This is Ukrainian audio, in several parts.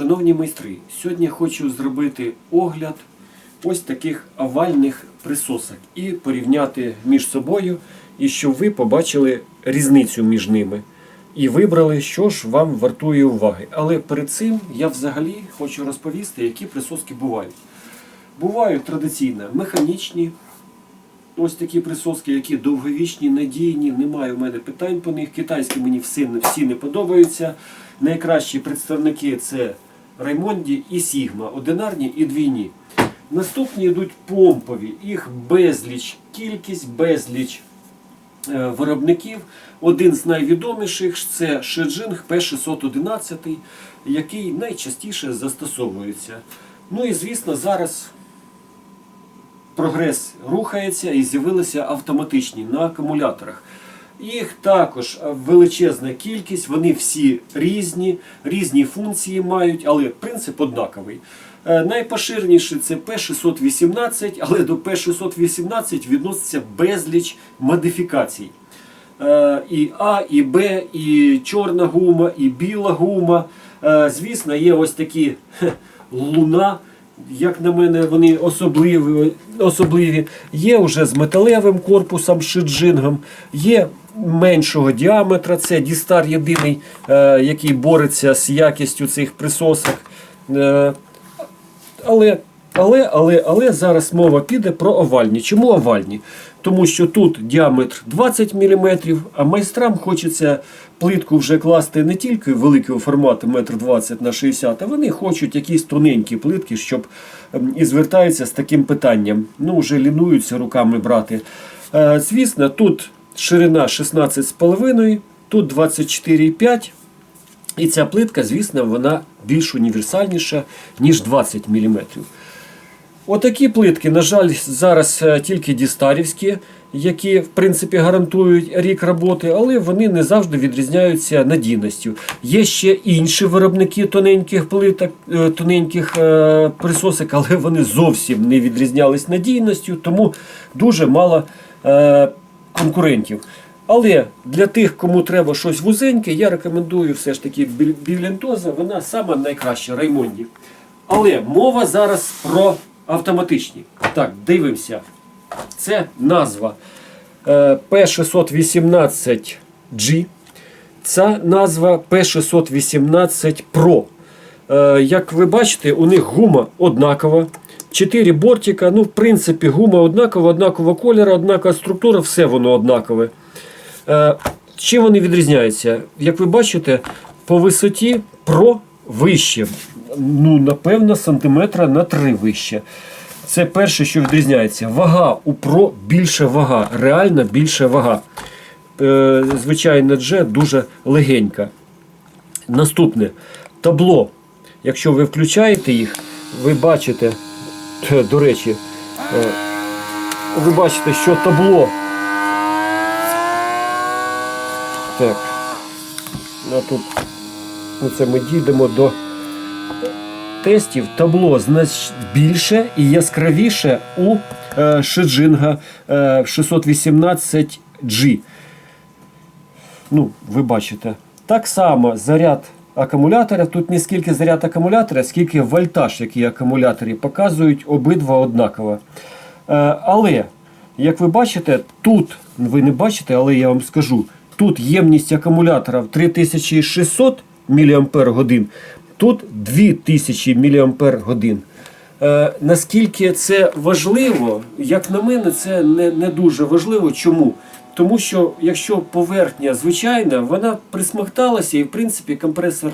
Шановні майстри, сьогодні хочу зробити огляд ось таких овальних присосок і порівняти між собою, і щоб ви побачили різницю між ними. І вибрали, що ж вам вартує уваги. Але перед цим я взагалі хочу розповісти, які присоски бувають. Бувають традиційно механічні, ось такі присоски, які довговічні, надійні, немає у мене питань по них. Китайські мені всі, всі не подобаються. Найкращі представники це Раймонді і Сігма, одинарні і двійні. Наступні йдуть помпові, їх безліч, кількість, безліч е, виробників. Один з найвідоміших це Шеджинг P611, який найчастіше застосовується. Ну і звісно, зараз прогрес рухається і з'явилися автоматичні на акумуляторах. Їх також величезна кількість, вони всі різні, різні функції мають, але принцип однаковий. Е, Найпоширеніше це P618, але до P618 відноситься безліч модифікацій. Е, І А, і Б, і чорна гума, і біла гума. Е, Звісно, є ось такі луна. Як на мене, вони особливі. особливі. Є вже з металевим корпусом, шиджингом, є меншого діаметра. Це Дістар єдиний, е, який бореться з якістю цих присосок. Е, але, але, але, але зараз мова піде про овальні. Чому овальні? Тому що тут діаметр 20 мм, а майстрам хочеться плитку вже класти не тільки великого формату 1,20 на 60 а вони хочуть якісь тоненькі плитки, щоб ем, і звертаються з таким питанням. Ну, вже лінуються руками брати. Е, Звісно, тут ширина 16,5, тут 24,5. І ця плитка, звісно, вона більш універсальніша, ніж 20 мм. Отакі плитки, на жаль, зараз е, тільки дістарівські, які в принципі гарантують рік роботи, але вони не завжди відрізняються надійністю. Є ще інші виробники тоненьких плиток, е, тоненьких е, присосок, але вони зовсім не відрізнялись надійністю, тому дуже мало е, конкурентів. Але для тих, кому треба щось вузеньке, я рекомендую все ж таки білентоза, вона сама найкраща Раймонді. Але мова зараз про автоматичні. Так, дивимося. Це назва е, P618G. Це назва P618 Pro. Е, Як ви бачите, у них гума однакова. Чотири бортика. Ну, в принципі, гума однакова, однакова кольора, однакова структура, все воно однакове. Е, Чим вони відрізняються? Як ви бачите, по висоті Pro вище. Ну, напевно, сантиметра на 3 вище. Це перше, що відрізняється. Вага у Pro більша вага, реально більша вага. Е, Звичайно, G дуже легенька. Наступне табло. Якщо ви включаєте їх, ви бачите, до речі, е, ви бачите, що табло. Так. А тут ну, це ми дійдемо до тестів. Табло значно більше і яскравіше у е, Шеджинга е, 618G. Ну, ви бачите. Так само заряд акумулятора. Тут не скільки заряд акумулятора, скільки вольтаж, який акумуляторі показують обидва однаково. Е, але, як ви бачите, тут, ви не бачите, але я вам скажу, тут ємність акумулятора в 3600 мАч, тут 2000 мАч. Е, наскільки це важливо, як на мене, це не, не дуже важливо. Чому? Тому що якщо поверхня звичайна, вона присмокталася і в принципі компресор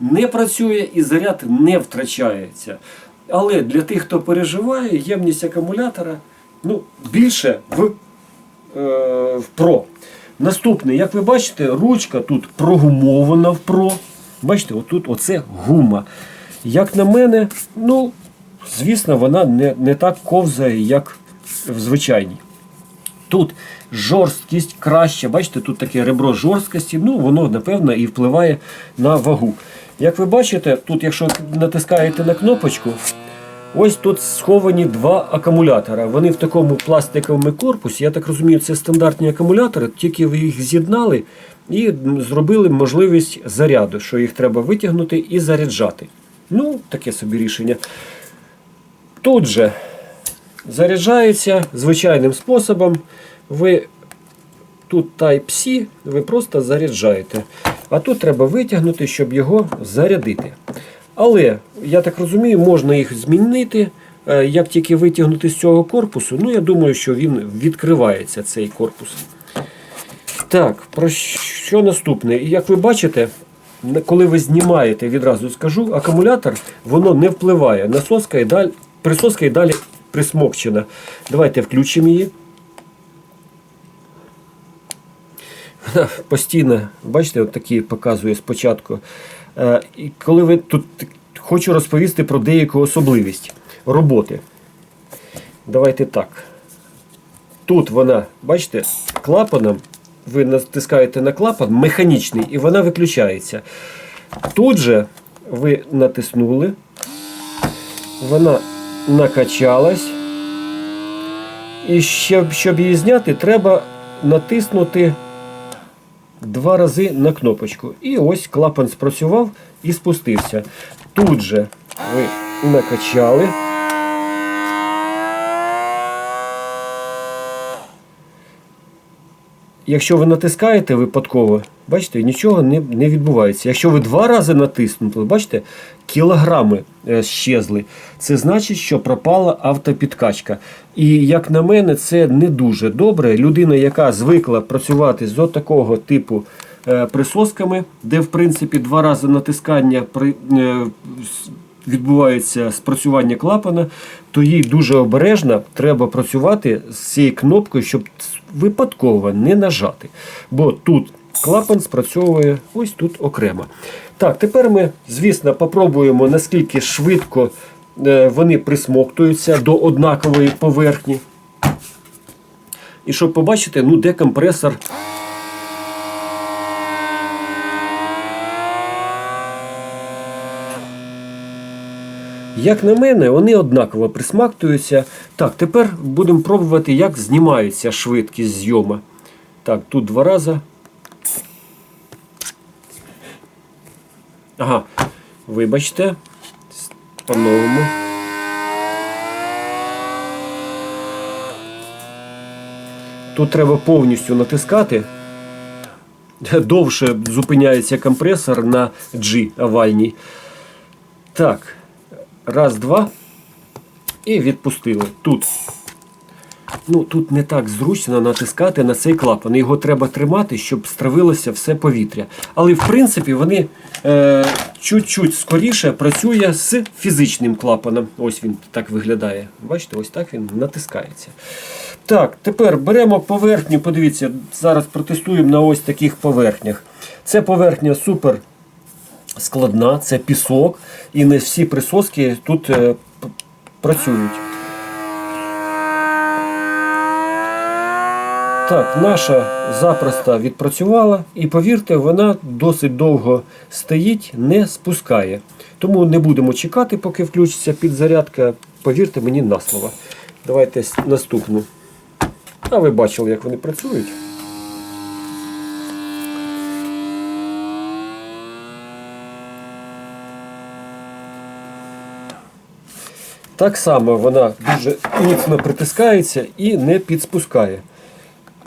не працює і заряд не втрачається. Але для тих, хто переживає, ємність акумулятора ну, більше в, е, в Pro. Наступне, як ви бачите, ручка тут прогумована в Pro. Бачите, отут оце гума. Як на мене, ну, звісно, вона не, не так ковзає, як в звичайній. Тут жорсткість краща. Бачите, тут таке ребро жорсткості, ну воно, напевно, і впливає на вагу. Як ви бачите, тут, якщо натискаєте на кнопочку, ось тут сховані два акумулятора. Вони в такому пластиковому корпусі. Я так розумію, це стандартні акумулятори, тільки ви їх з'єднали і зробили можливість заряду, що їх треба витягнути і заряджати. Ну, таке собі рішення. Тут же заряджається звичайним способом. Ви тут Type-C, ви просто заряджаєте. А тут треба витягнути, щоб його зарядити. Але, я так розумію, можна їх змінити. Е, Як тільки витягнути з цього корпусу, ну я думаю, що він відкривається, цей корпус. Так, про що наступне? Як ви бачите, коли ви знімаєте, відразу скажу, акумулятор воно не впливає. Насоска і далі, присоска і далі присмокчена. Давайте включимо її. Вона постійно, бачите, от такі показує спочатку. Е, І коли ви тут хочу розповісти про деяку особливість роботи. Давайте так. Тут вона, бачите, клапаном, ви натискаєте на клапан механічний і вона виключається. Тут же ви натиснули, вона накачалась. І щоб, щоб її зняти, треба натиснути два рази на кнопочку. І ось клапан спрацював і спустився. Тут же ви накачали. Якщо ви натискаєте випадково, бачите, нічого не, не відбувається. Якщо ви два рази натиснули, бачите, кілограми е, щезли. Це значить, що пропала автопідкачка. І як на мене, це не дуже добре. Людина, яка звикла працювати з такого типу е, присосками, де в принципі два рази натискання при, е, відбувається спрацювання клапана, то їй дуже обережно треба працювати з цією кнопкою, щоб випадково не нажати. Бо тут клапан спрацьовує ось тут окремо. Так, тепер ми, звісно, попробуємо, наскільки швидко е, вони присмоктуються до однакової поверхні. І щоб побачити, ну, де компресор Як на мене, вони однаково присмактуються. Так, тепер будемо пробувати, як знімається швидкість зйома. Так, тут два рази. Ага, вибачте. По-новому. Тут треба повністю натискати. Довше зупиняється компресор на G овальній. Так. Раз, два. І відпустили. Тут. Ну, тут не так зручно натискати на цей клапан. Його треба тримати, щоб стравилося все повітря. Але в принципі вони е, чуть-чуть скоріше працює з фізичним клапаном. Ось він так виглядає. Бачите, ось так він натискається. Так, тепер беремо поверхню. Подивіться, зараз протестуємо на ось таких поверхнях. Це поверхня супер складна, це пісок, і не всі присоски тут е, працюють. Так, наша запросто відпрацювала, і повірте, вона досить довго стоїть, не спускає. Тому не будемо чекати, поки включиться підзарядка. Повірте мені на слово. Давайте наступну. А ви бачили, як вони працюють. Так само вона дуже міцно притискається і не підспускає.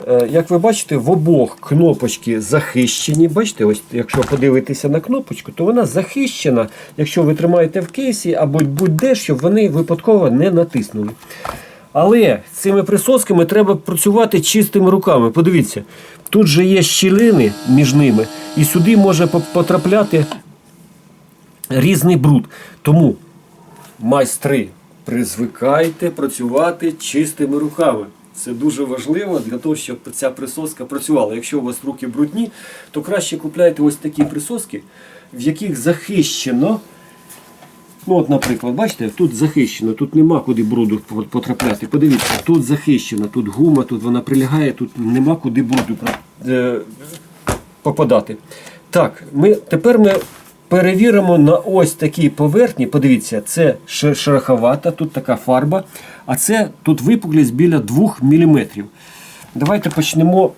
Е, Як ви бачите, в обох кнопочки захищені. Бачите, ось якщо подивитися на кнопочку, то вона захищена, якщо ви тримаєте в кейсі або будь-де, щоб вони випадково не натиснули. Але цими присосками треба працювати чистими руками. Подивіться, тут же є щілини між ними, і сюди може потрапляти різний бруд. Тому майстри, призвикайте працювати чистими руками. Це дуже важливо для того, щоб ця присоска працювала. Якщо у вас руки брудні, то краще купляйте ось такі присоски, в яких захищено. Ну, от, наприклад, бачите, тут захищено, тут нема куди бруду потрапляти. Подивіться, тут захищено, тут гума, тут вона прилягає, тут нема куди бруду е, попадати. Так, ми, тепер ми перевіримо на ось такій поверхні. Подивіться, це шероховата, тут така фарба, а це тут випуклість біля 2 мм. Давайте почнемо.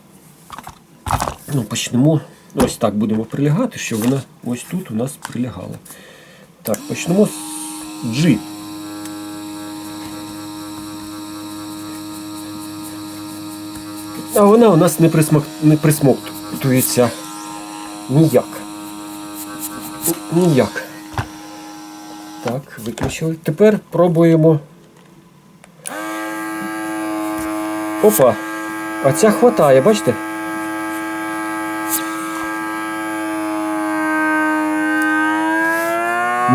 Ну, почнемо. Ось так будемо прилягати, щоб вона ось тут у нас прилягала. Так, почнемо з G. А вона у нас не, не присмоктується ніяк. Ніяк. Так, виключили. Тепер пробуємо. Опа! А ця хватає, бачите?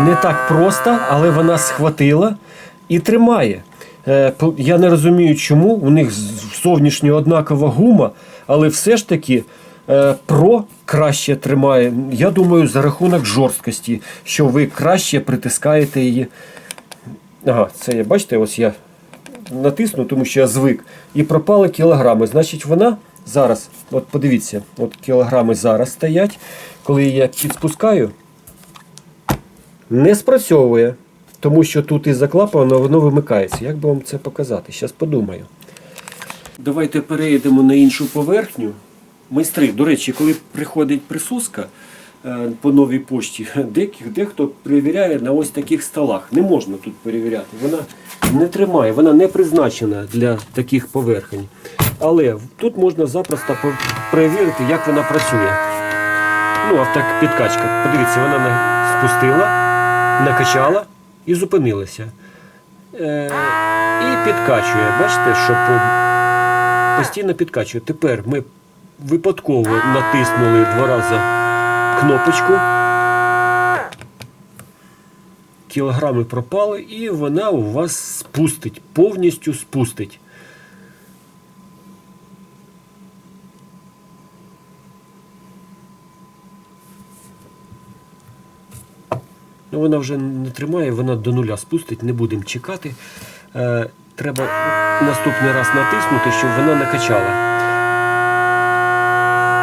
Не так просто, але вона схватила і тримає. Е, Я не розумію, чому. У них зовнішньо однакова гума, але все ж таки про краще тримає. Я думаю, за рахунок жорсткості, що ви краще притискаєте її. Ага, це я бачите, ось я натисну, тому що я звик. І пропали кілограми. Значить, вона зараз, от подивіться, от кілограми зараз стоять. Коли я підспускаю, не спрацьовує, тому що тут із заклапано воно вимикається. Як би вам це показати? Зараз подумаю. Давайте перейдемо на іншу поверхню. Майстри, до речі, коли приходить присоска е, по новій пошті, деяких, дехто перевіряє на ось таких столах. Не можна тут перевіряти. Вона не тримає, вона не призначена для таких поверхень. Але тут можна запросто перевірити, як вона працює. Ну, автопідкачка. Подивіться, вона на- спустила, накачала і зупинилася. Е, і підкачує. Бачите, щоб е, постійно підкачує. Тепер ми випадково натиснули два рази кнопочку. Кілограми пропали, і вона у вас спустить, повністю спустить. Ну, вона вже не тримає, вона до нуля спустить, не будемо чекати. Е, треба наступний раз натиснути, щоб вона накачала.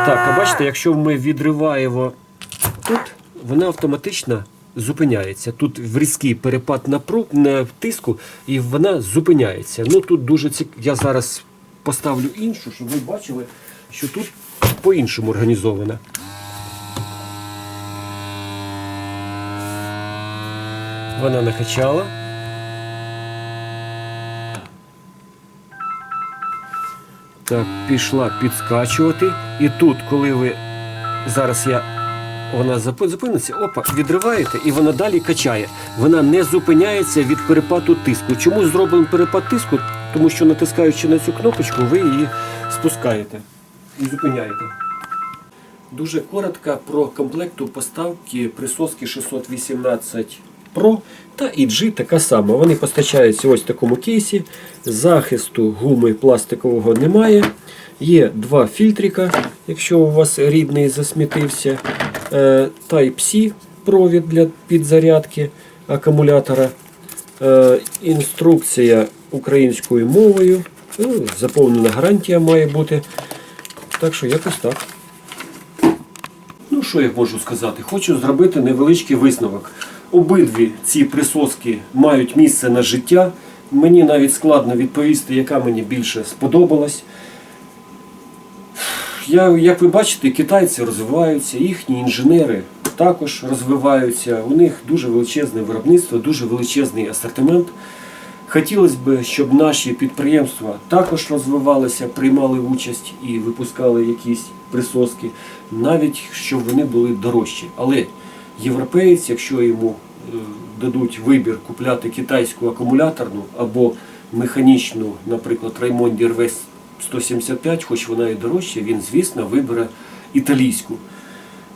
Так, а бачите, якщо ми відриваємо тут, вона автоматично зупиняється. Тут в різкий перепад напру... на тиску, і вона зупиняється. Ну тут дуже цік... Я зараз поставлю іншу, щоб ви бачили, що тут по-іншому організовано. Вона накачала. Так, пішла підскачувати. І тут, коли ви зараз я вона зупиниться, опа, відриваєте, і вона далі качає. Вона не зупиняється від перепаду тиску. Чому зроблений перепад тиску? Тому що натискаючи на цю кнопочку, ви її спускаєте і зупиняєте. Дуже коротко про комплекту поставки присоски 618 Pro та EG така сама. Вони постачаються ось в такому кейсі. Захисту гуми пластикового немає. Є два фільтрика, якщо у вас рідний засмітився. Е, Type-C провід для підзарядки акумулятора. Е, Інструкція українською мовою. Ну, Заповнена гарантія має бути. Так що якось так. Ну, що я можу сказати? Хочу зробити невеличкий висновок. Обидві ці присоски мають місце на життя. Мені навіть складно відповісти, яка мені більше сподобалась. Я, як ви бачите, китайці розвиваються, їхні інженери також розвиваються. У них дуже величезне виробництво, дуже величезний асортимент. Хотілося б, щоб наші підприємства також розвивалися, приймали участь і випускали якісь присоски, навіть щоб вони були дорожчі. Але європеєць, якщо йому е, дадуть вибір купляти китайську акумуляторну або механічну, наприклад, Raymond RV 175, хоч вона і дорожча, він, звісно, вибере італійську.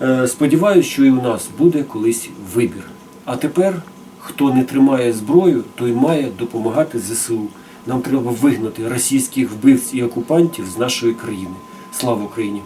Е, Сподіваюсь, що і у нас буде колись вибір. А тепер, хто не тримає зброю, той має допомагати ЗСУ. Нам треба вигнати російських вбивць і окупантів з нашої країни. Слава Україні!